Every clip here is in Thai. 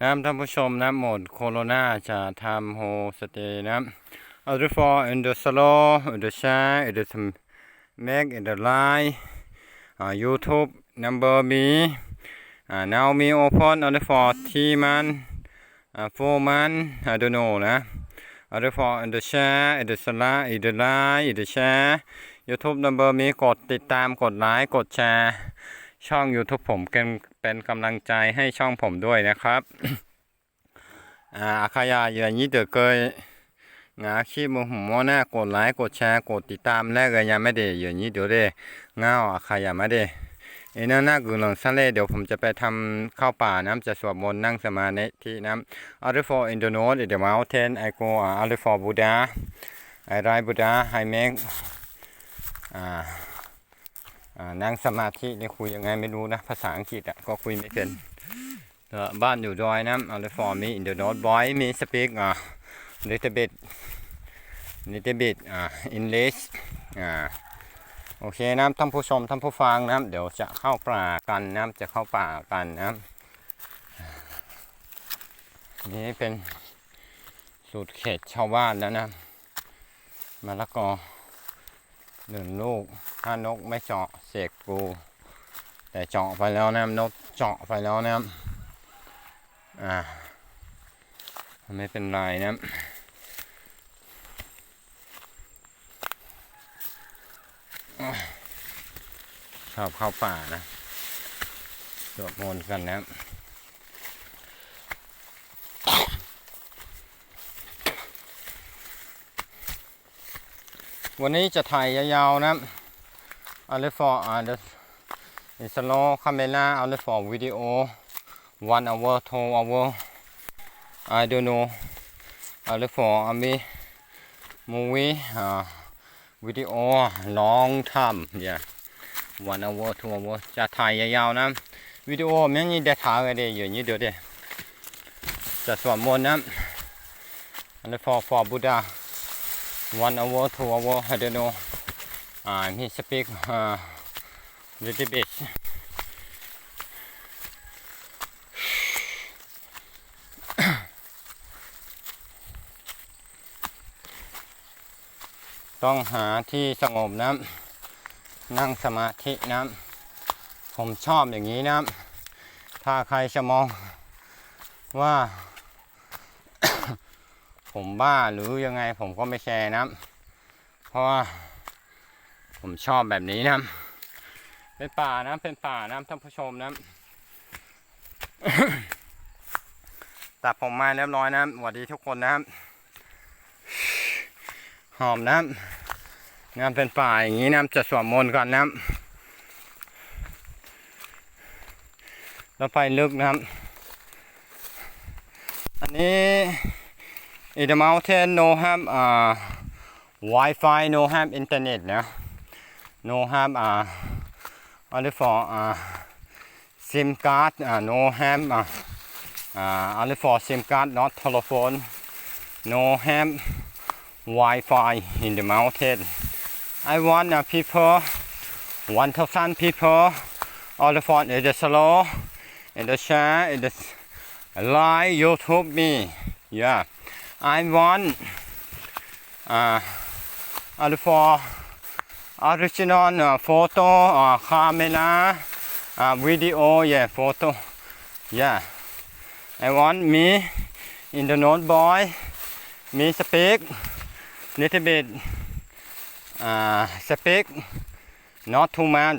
น้ำท่านผู้ชมนะหมดโคโรนาจะทำโฮสเตย์นะอัลรฟอร์อินเดอสโลอินเดอร์ชาอินเดอร์มกอินเดอร์ไลน์ยูทูบนัมเบอร์บีนาวมีโอเพอนอัลรฟอร์ทีมันอ่าโฟมันอะโดโนนะอัลรฟอร์อินเดอร์ชาอินเดอสลาอินเดอร์ไลน์อินเดอร์ชายูทูบนัมเบอร์มีกดติดตามกดไลค์กดแชร์ ช่อง YouTube ผมเป็นเป็นกำลังใจให้ช่องผมด้วยนะครับอาอาคายาอย่างนี้เดี๋ยวเคยงาขี้มือหัวหน้ากดไลค์กดแชร์กดติดตามแลกกันยังไม่ได้อย่างนี้เดี๋ยวได้เงาอาคายาไม่ได้เอ็นน่ากุหลงสันเล่เดี๋ยวผมจะไปทำข้าวป่าน้ำจะสวดมนต์นั่งสมาธิที่น้ำ Other for in the north in the mountain I go uh, other for Buddha I ride Buddha I make อ่าอ่า นั่งสมาธินี่คุยยังไงไม่รู้นะ ภาษาอังกฤษอะก็คุยไม่เป็นเอ่อบ้านอยู่ดอยนะเอาเลย for me in the north boy me speak อ่า little bit little bit อ่า English อ่าโอเคนะท่านผู้ชมท่านผู้ฟังนะเดี๋ยวจะเข้าป่ากันนะจะเข้าป่ากันนะนี่เป็นสูตรเขตชาวบ้านแล้วนะมะละกอ หนึ่งลูกถ้านกไม่เจาะเสกกู แต่เจาะไปแล้วนะนกเจาะไปแล้วนะอ่าไม่เป็นไรนะชอบเข้าป่านะสวดมนต์กันนะ วันนี้จะถ่ายยาวๆนะอาเลฟอร์อ่าเดอิสโลคาเมล่าอาเลฟอร์วิดีโอ one hour two hour I don't know เอาเลฟอร์อามีมูวี่อ่าวิดีโอ long time เนี่ย one hour two hour จะถ่ายยาวๆนะวิดีโอมันนี่เดถ่ายกันเดียวนี้เดียวเดียวจะสวดมนต์นะอัลฟอร์ฟอร์บูดา one hour, two hour, I don't know. Uh, he speak uh, little bit. ต้องหาที่สงบนะนั่งสมาธินะผมชอบอย่างนี้นะถ้าใครจะมองว่า ผมบ้าหรือยังไงผมก็ไม่แชร์นะเพราะว่าผมชอบแบบนี้นะเป็นป่านะเป็นป่านะท่านผู้ชมนะตัดผมมาเรียบร้อยนะสวัสดีทุกคนนะหอมนะงานเป็นป่าอย่างนี้นะจะสวดมนต์กันนะแล้วไปลึกนะครับอันนี้ in the mountain no have uh, Wi-Fi no have internet นะ no have uh, only for uh, SIM card uh, no have uh, uh, only for SIM card not telephone. No have Wi-Fi in the mountain I want uh, people 1,000 people all the phone in the slow in the share in the like YouTube me. Yeah I want uh, uh, for original uh, photo or uh, camera uh, video yeah photo yeah I want me in the note boy me speak little bit uh, speak not too much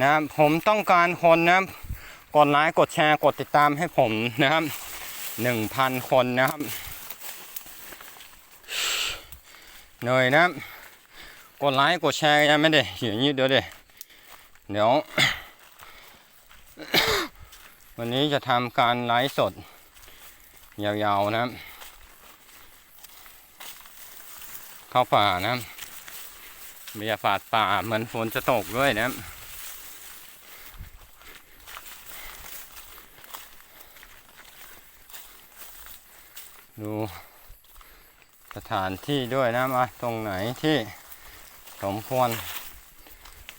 นะผมต้องการคนนะกดไลค์กดแชร์กดติดตามให้ผมนะครับหนึ่งพันคนนะครับเหน่อยนะกดไลค์กดแชร์ยังไม่ได้อย่างนี้เดี๋ยวเดี๋ยวเดี๋ยว วันนี้จะทำการไลฟ์สด ยาวๆนะ เข้าป่านะบรรยากาศป่าเหมือนฝนจะตกด้วยนะดู สถานที่ด้วยนะว่าตรงไหนที่สมควร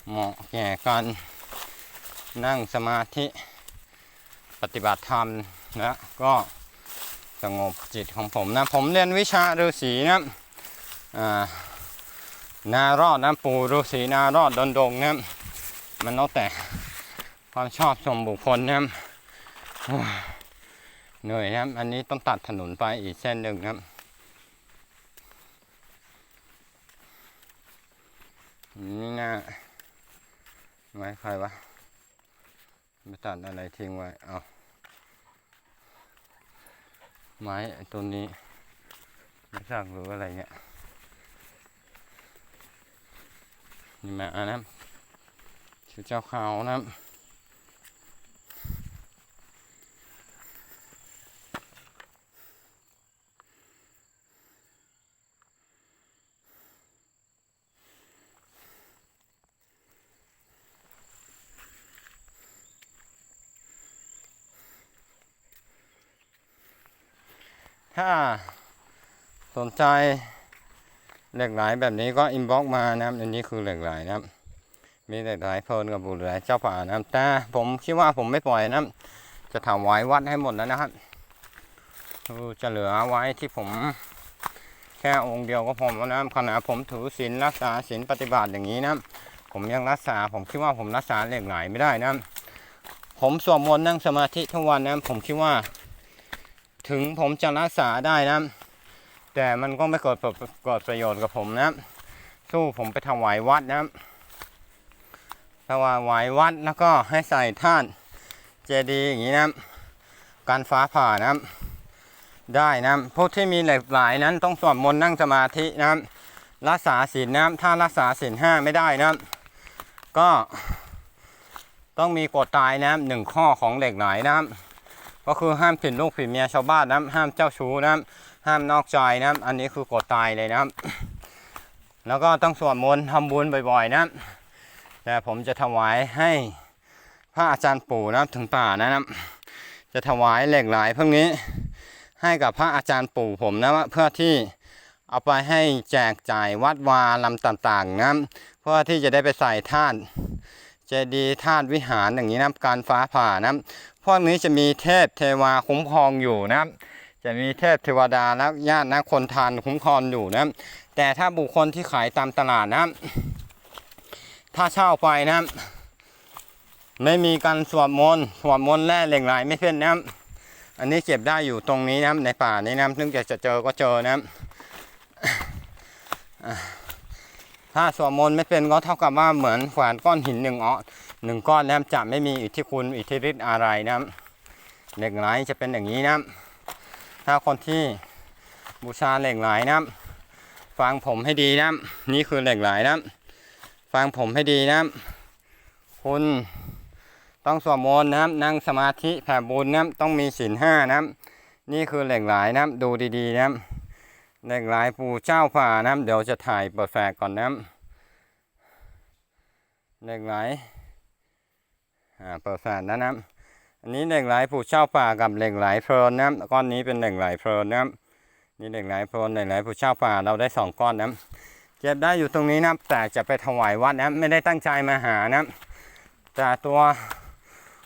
เหมาะแก่การนั่งสมาธิปฏิบัติธรรมนะก็สงบจิตของผมนะ ผมเรียนวิชาฤาษีนะอ่านารอดนะปู่ฤาษีนารอดดนดงนะมันแล้วแต่ความชอบส่วนบุคคลนะเหนื่อยนะอันนี้ต้องตัดถนนไปอีกเส้นหนึ่งนะ นี่นะไม้ใครวะไม่ตัดอะไรทิ้งไว้ เอาไม้ต้นนี้ไม่ทราบหรืออะไรเนี่ยนี่มาอันนั้นชื่อเจ้าขาวนะ ถ้าสนใจเหล็กไหลแบบนี้ก็อินบ็อกมานะครับอันนี้คือเหล็กไหลนะครับ มีเหล็กไหลเพลินกับบุหรี่เจ้าป่านะครับแต่ผมคิดว่าผมไม่ปล่อยนะครับ จะถวายวัดให้หมดแล้วนะครับจะเหลือไว้ที่ผมแค่องค์เดียวก็พอแล้วนะครับขณะผมถือศีลรักษาศีลปฏิบัติอย่างนี้นะผมยังรักษาผมคิดว่าผมรักษาเหล็กไหลไม่ได้นะผมสวดมนต์นั่งสมาธิทุกวันนะผมคิดว่า ถึงผมจะรักษาได้นะ แต่มันก็ไม่เกิดประเกิดประโยชน์กับผมนะ สู้ผมไปถวายวัดนะถวายวัดแล้วก็ให้ใส่ท่านเจดีย์อย่างนี้นะการฟ้าผ่านะได้นะพวกที่มีเหล็กไหลนั้นต้องสวดมนต์นั่งสมาธินะรักษาศีลนะถ้ารักษาศีลห้าไม่ได้นะก็ต้องมีกฎตายนะหนึ่งข้อของเหล็กไหลนะ ก็คือห้ามผิดลูกผิดเมียชาวบ้านนะครับห้ามเจ้าชู้นะครับห้ามนอกใจนะครับอันนี้คือกฎตายเลยนะครับ แล้วก็ต้องสวดมนต์ทำบุญบ่อยๆนะแต่ผมจะถวายให้พระอาจารย์ปู่นะถึงป่านะครับ จะถวายเหล็กไหลพวกนี้ให้กับพระอาจารย์ปู่ผมนะเพื่อที่เอาไปให้แจกจ่ายวัดวาลำต่างๆนะเพื่อที่จะได้ไปใส่ท่านเจดีย์ท่านวิหารอย่างนี้นะการฟ้าผ่านะ พวกนี้จะมีเทพเทวาคุ้มครองอยู่นะครับ จะมีเทพเทวดาและญาตินะคนทานคุ้มครองอยู่นะครับ แต่ถ้าบุคคลที่ขายตามตลาดนะครับ ถ้าเช่าไปนะครับ ไม่มีการสวดมนต์สวดมนต์แร่เหล็กไหลไม่เป็นนะครับ อันนี้เก็บได้อยู่ตรงนี้นะครับในป่านี้นะครับซึ่งจะจะเจอก็เจอนะครับถ้าสวดมนต์ไม่เป็นก็เท่ากับว่าเหมือนขวานก้อนหินหนึ่งอ้อ หนึ่งก้อนนะครับจะไม่มีอิทธิคุณอิทธิฤทธิ์อะไรนะครับเหล็กไหลจะเป็นอย่างนี้นะครับถ้าคนที่บูชาเหล็กไหลนะครับฟังผมให้ดีนะครับนี่คือเหล็กไหลนะครับฟังผมให้ดีนะครับคุณต้องสวดมนต์นะครับนั่งสมาธิแผ่บุญนะครับต้องมีศีลห้านะครับนี่คือเหล็กไหลนะครับดูดีๆนะครับเหล็กไหลปู่เจ้าป่านะครับเดี๋ยวจะถ่ายเปิดแฟกก่อนนะครับเหล็กไหล อ่าปิดแฟนแล้วนะครับ อันนี้เหล็กไหลผูเช่าป่ากับเหล็กไหลเพลินนะครับก้อนนี้เป็นเหล็กไหลเพลินนะครับนี่เหล็กไหลเพลินเหล็กไหลผูเช่าป่าเราได้สองก้อนนะครับเก็บได้อยู่ตรงนี้นะครับแต่จะไปถวายวัดนะครับไม่ได้ตั้งใจมาหานะครับแต่ตัว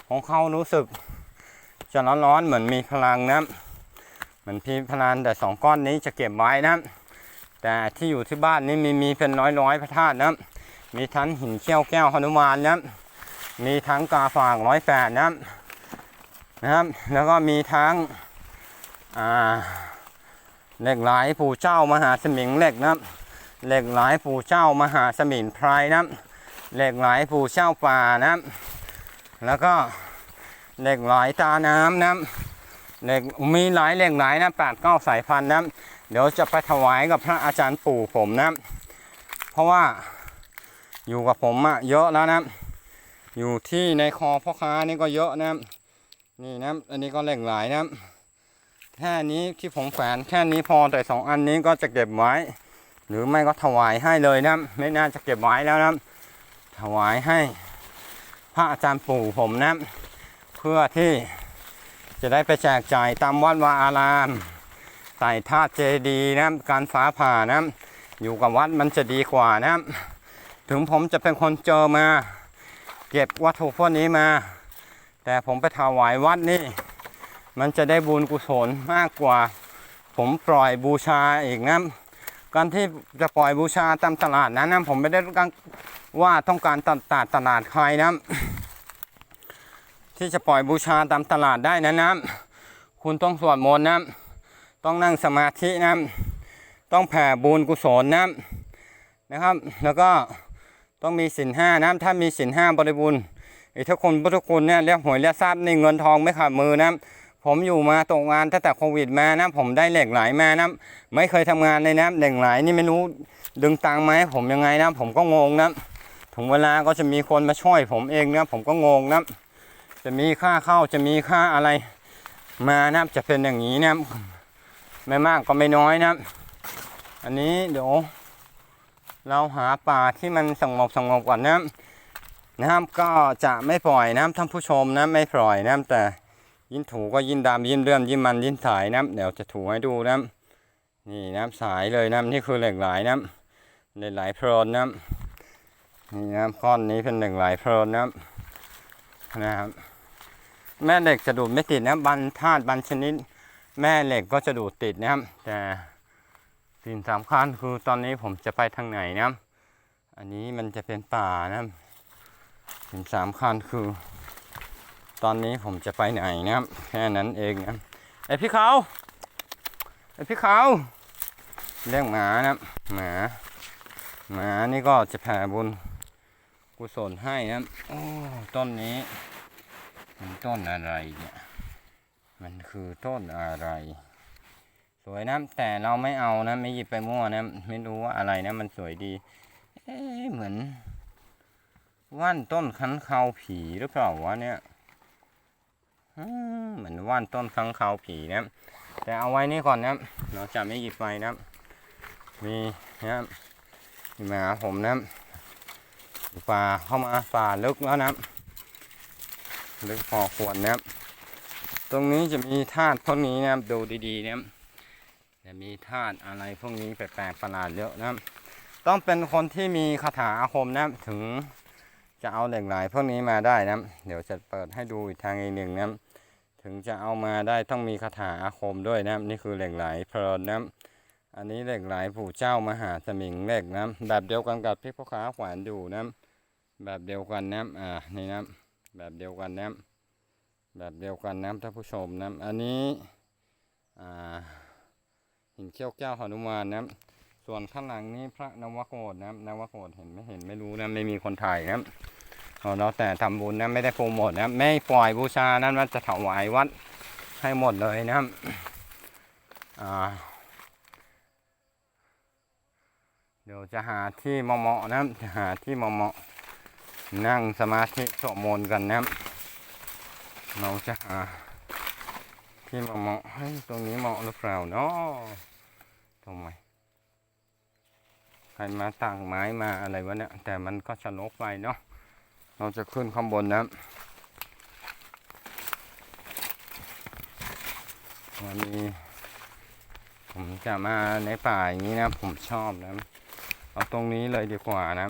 ของเขารู้สึกจะร้อนๆเหมือนมีพลังนะครับเหมือนพีพลังแต่สองก้อนนี้จะเก็บไว้นะครับแต่ที่อยู่ที่บ้านนี่มีมีเป็นร้อยๆพระธาตุนะครับมีทั้งหินเขี้ยวแก้วหนุมานนะครับ มีทั้งกาฝากร้อยแปดนะครับนะครับ แล้วก็มีทั้งเหล็กไหลปู่เจ้ามหาสมิงเหล็กนะครับเหล็กไหลปู่เจ้ามหาสมิงไพรนะครับเหล็กไหลปู่เจ้าป่านะครับ แล้วก็เหล็กไหลตาน้ำนะครับเหล็กมีหลายเหล็กไหลนะแปดเก้าสายพันธุ์นะครับเดี๋ยวจะไปถวายกับพระอาจารย์ปู่ผมนะครับเพราะว่าอยู่กับผมอะเยอะแล้วนะครับ อยู่ที่ในคอพ่อค้านี่ก็เยอะนะครับนี่นะอันนี้ก็เหล็กหลายนะแค่นี้ที่ผมแขวนแค่นี้พอแต่สองอันนี้ก็จะเก็บไว้ หรือไม่ก็ถวายให้เลยนะไม่น่าจะเก็บไว้แล้วนะถวายให้พระอาจารย์ปู่ผมนะเพื่อที่จะได้ไปแจกจ่ายตามวัดวาอารามใส่ธาตุเจดีย์นะการฟ้าผ่านะอยู่กับวัดมันจะดีกว่านะถึงผมจะเป็นคนเจอมา เก็บวัตถุพวกนี้มา แต่ผมไปถวายวัดนี่ มันจะได้บุญกุศลมากกว่า ผมปล่อยบูชาอีกนะการที่จะปล่อยบูชาตามตลาดนั้นะผมไม่ได้ต้องกว่าต้องการตัดตัดตลาดใครนะที่จะปล่อยบูชาตามตลาดได้นะนะคุณต้องสวดมนต์นะต้องนั่งสมาธินะต้องแผ่บุญกุศลนะนะครับ แล้วก็ ต้องมีสินห้านะถ้ามีสินห้าบริบูรณ์อิทธิคุณพุทธคุณเนี่ยเรียกหวยเรียกทรัพย์ในเงินทองไม่ขาดมือนะผมอยู่มาตกงานตั้งแต่โควิดมานะผมได้เหล็กไหลมานะไม่เคยทำงานเลยนะเหล็กไหลนี่ไม่รู้ดึงตังค์ไหมาให้ผมยังไงนะ ผมก็งงนะถึงเวลาก็จะมีคนมาช่วยผมเองนะผมก็งงนะจะมีค่าเข้าจะมีค่าอะไรมานะจะเป็นอย่างนี้นะไม่มากก็ไม่น้อยนะ อันนี้เดี๋ยว เราหาป่าที่มันสงบสงบก่อนนะนะครับก็จะไม่ปล่อยนะท่านผู้ชมนะไม่ปล่อยนะแต่ยิ่งถูก็ยิ่งดำยิ่งเลื่อมยิ่งมันยิ่งสายนะเดี๋ยวจะถูให้ดูนะนี่นะสายเลยนะนี่คือเหล็กไหลนะเหล็กไหลโพรนนะนี่นะก้อนนี้เป็นเหล็กไหลโพรนนะนะครับแม่เหล็กจะดูดไม่ติดนะบันธาตุบันชนิด แม่เหล็กก็จะดูดติดนะครับแต่ สิ่งสำคัญคือตอนนี้ผมจะไปทางไหนนะครับอันนี้มันจะเป็นป่านะครับสิ่งสำคัญคือ ตอนนี้ผมจะไปไหนนะครับแค่นั้นเองนะไอพี่เขาไอพี่เขาเรียกหมานะหมาหมานี่ก็จะแผ่บุญกุศลให้นะโอ้ต้นนี้ มันต้นอะไรเนี่ย มันคือต้นอะไร สวยนะแต่เราไม่เอานะไม่หยิบไปมั่วนะไม่รู้ว่าอะไรนะ มันสวยดี เอ๊เหมือนว่านต้นคันคาผีหรือเปล่าวะเนี่ยอืมเหมือนว่านต้นคันคาผีนะแต่เอาไว้นี่ก่อนนะเราจะไม่หยิบไปนะมีนะมีหมาผมนะป่าเข้ามาป่าลึกแล้วนะลึกพอควรนะตรงนี้จะมีธาตุพวกนี้นะดูดีๆนะ จะมีธาตุอะไรพวกนี้แปลกๆประหลาดเยอะนะครับต้องเป็นคนที่มีคาถาอาคมนะถึงจะเอาเหล็กไหลพวกนี้มาได้นะเดี๋ยวจะเปิดให้ดูอีกทางอีกหนึ่งนะถึงจะเอามาได้ต้องมีคาถาอาคมด้วยนะนี่คือเหล็กไหลเพลินนะอันนี้เหล็กไหลปู่เจ้ามหาสมิงเหล็กนะแบบเดียวกันกับที่พ่อค้าขวานอยู่นะแบบเดียวกันนะอ่านี่นะแบบเดียวกันนะแบบเดียวกันนะท่านผู้ชมนะอันนี้อ่า หินเขี้ยวแก้วหนุมานนะครับส่วนข้างหลังนี้พระนวโกดนะครับนวโกดเห็นไม่เห็นไม่รู้นะไม่มีคนถ่ายนะครับเอาเราแต่ทำบุญนะไม่ได้โปรโมทนะครับไม่ปล่อยบูชานั้นว่าจะถวายวัดให้หมดเลยนะครับเดี๋ยวจะหาที่เหมาะๆนะครับจะหาที่เหมาะๆนั่งสมาธิสวดมนต์กันนะครับเราจะหา ที่เหมาะให้ตรงนี้เหมาะหรือเปล่าเนาะทำไหมใครมาตั้งไม้มาอะไรวะเนี่ย แต่มันก็ชะลกไปเนาะเราจะขึ้นข้างบนนะครับวันนี้ผมจะมาในป่าอย่างนี้นะ ผมชอบนะ เอาตรงนี้เลยดีกว่านะ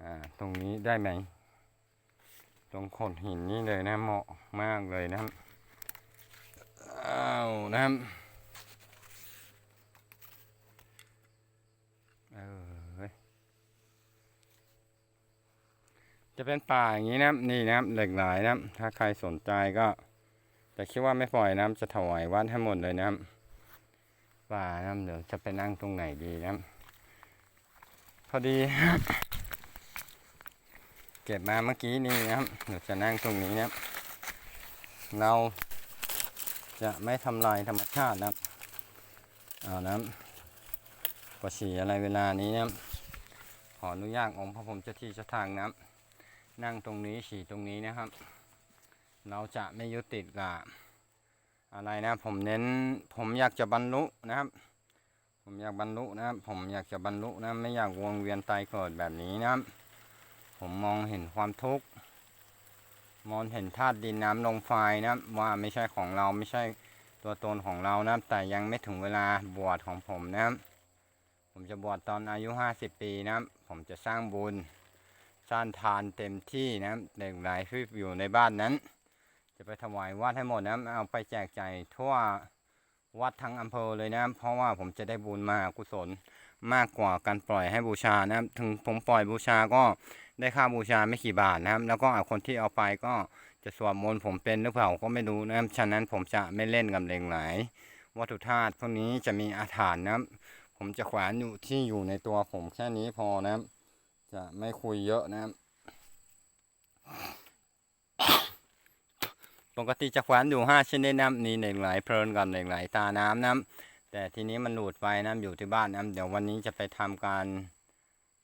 อ่า ตรงนี้ได้ไหม ตรงโขดหินนี่เลยนะ เหมาะมากเลยนะครับ นะครับจะเป็นป่าอย่างนี้นะนี่นะเหล็กไหลนะถ้าใครสนใจก็ แต่คิดว่าไม่ปล่อยนะจะถวายวัดให้หมดเลยนะป่านะเดี๋ยวจะไปนั่งตรงไหนดีนะพอดีเก็บมาเมื่อกี้นี่นะครับเดี๋ยวจะนั่งตรงนี้นะครับเรา จะไม่ทำลายธรรมชาตินะครับเอาน้ำกว่าฉี่อะไรเวลานี้นะขออนุญาตองค์พระผมเจ้าที่เจ้าทางนะครับนั่งตรงนี้ฉี่ตรงนี้นะครับ เราจะไม่ยึดติดกับอะไรนะผมเน้นผมอยากจะบรรลุนะครับ ผมอยากบรรลุนะครับ ผมอยากจะบรรลุนะไม่อยากวงเวียนตายเกิดแบบนี้นะครับ ผมมองเห็นความทุกข์ มองเห็นธาตุดินน้ำลมไฟนะว่าไม่ใช่ของเราไม่ใช่ตัวตนของเรานะแต่ยังไม่ถึงเวลาบวชของผมนะผมจะบวชตอนอายุห้าสิบปีนะผมจะสร้างบุญสร้างทานเต็มที่นะเด็กหลายที่อยู่ในบ้านนั้น จะไปถวายวัดให้หมดนะเอาไปแจกจ่ายทั่ววัดทั้งอำเภอเลยนะ เพราะว่าผมจะได้บุญมากุศล มากกว่าการปล่อยให้บูชานะครับ ถึงผมปล่อยบูชาก็ได้ค่าบูชาไม่กี่บาทนะครับ แล้วก็คนที่เอาไปก็จะสวดมนต์ผมเป็นหรือเปล่าก็ไม่รู้นะครับ ฉะนั้นผมจะไม่เล่นกับเหลงไหลวัตถุธาตุพวกนี้จะมีอาถรรพ์นะครับ ผมจะแขวนอยู่ที่อยู่ในตัวผมแค่นี้พอนะครับ จะไม่คุยเยอะนะครับ ปกติจะแขวนอยู่ห้าชนิดน้ำนี่เหล็กไหลเพลินกับเหล็กไหลตาน้ำน้ำ แต่ทีนี้มันหลุดไปน้ำอยู่ที่บ้านน้ำเดี๋ยววันนี้จะไปทำการ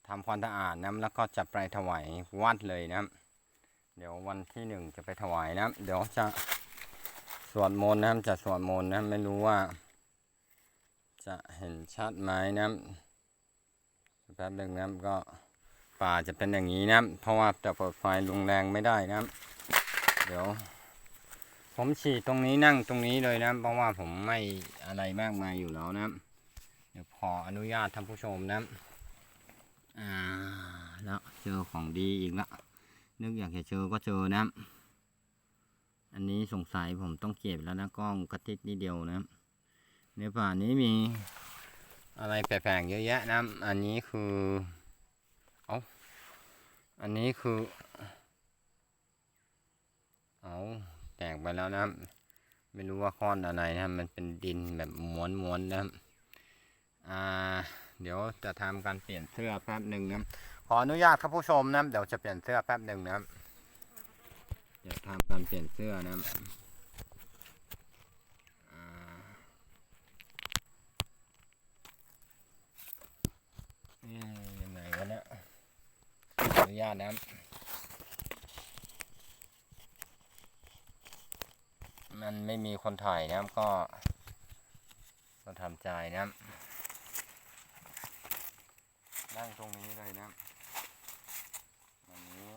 ทำความสะอาดน้ำแล้วก็จะไปถวายวัดเลยน้ำเดี๋ยววันที่หนึ่งจะไปถวายน้ำเดี๋ยวจะสวดมนต์น้ำจะสวดมนต์นะไม่รู้ว่า จะเห็นชัดไหมน้ำแป๊บหนึ่งน้ำก็ป่าจะเป็นอย่างนี้นะเพราะว่าจะเปิดไฟลงแรงไม่ได้นะเดี๋ยว ผมฉีดตรงนี้นั่งตรงนี้เลยนะ เพราะว่าผมไม่อะไรมากมายอยู่แล้วนะ เดี๋ยวขออนุญาตท่านผู้ชมนะอ่าแล้วเจอของดีอีกละนึกอยากจะเจอก็เจอนะ อันนี้สงสัยผมต้องเก็บแล้วนะกล้องกระติดนิดเดียวนะในป่านี้มีอะไรแปลกๆเยอะแยะนะอันนี้คือเอาอันนี้คือเอา แตกไปแล้วนะครับ ไม่รู้ว่าก้อนอะไรนะมันเป็นดินแบบม้วนๆนะอ่าเดี๋ยวจะทำการเปลี่ยนเสื้อแป๊บหนึ่งนะขออนุญาตครับผู้ชมนะเดี๋ยวจะเปลี่ยนเสื้อแป๊บหนึ่งนะจะทำการเปลี่ยนเสื้อนะอ่านี่ยังไงวะเนี่ยขออนุญาตนะครับ มันไม่มีคนถ่ายนะครับก็ก็ทำใจนะครับนั่งตรงนี้เลยนะครับวันนี้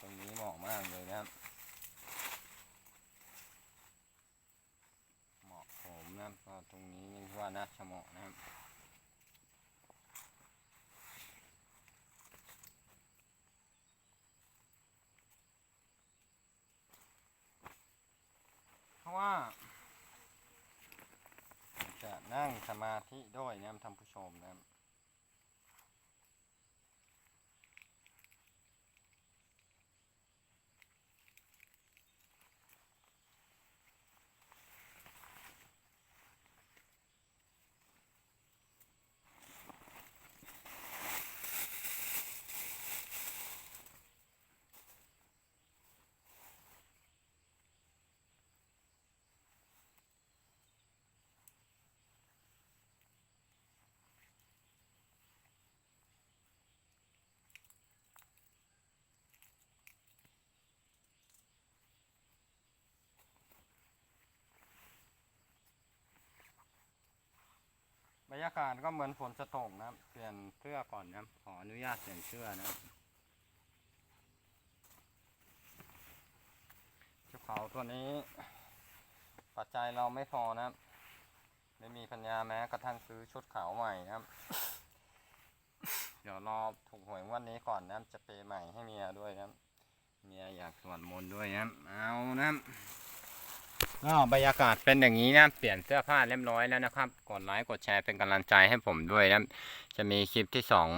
ตรงนี้เหมาะมากเลยนะครับเหมาะผมนะครับก็ตรงนี้นี่ว่าน่าจะเหมาะนะครับ ราะว่าจะนั่งสมาธิด้วยนะท่านผู้ชมนะ บรรยากาศก็เหมือนฝนจะตกนะครับ เปลี่ยนเสื้อก่อนนะขออนุญาตเปลี่ยนเสื้อนะครับกระเป๋าตัวนี้ ปัจจัยเราไม่พอนะครับ ไม่มีปัญญาแม้กระทั่งซื้อชุดขาวใหม่นะครับ เดี๋ยวรอถูกหวยวันนี้ก่อนนะครับจะเปย์ใหม่ให้เมียด้วยนะครับเมียอยากสวดมนต์ด้วยนะครับเอานะครับ ก็บรรยากาศเป็นอย่างนี้นะ เปลี่ยนเสื้อผ้าเรียบร้อยแล้วนะครับ กดไลค์กดแชร์เป็นกำลังใจให้ผมด้วยนะ จะมีคลิปที่สอง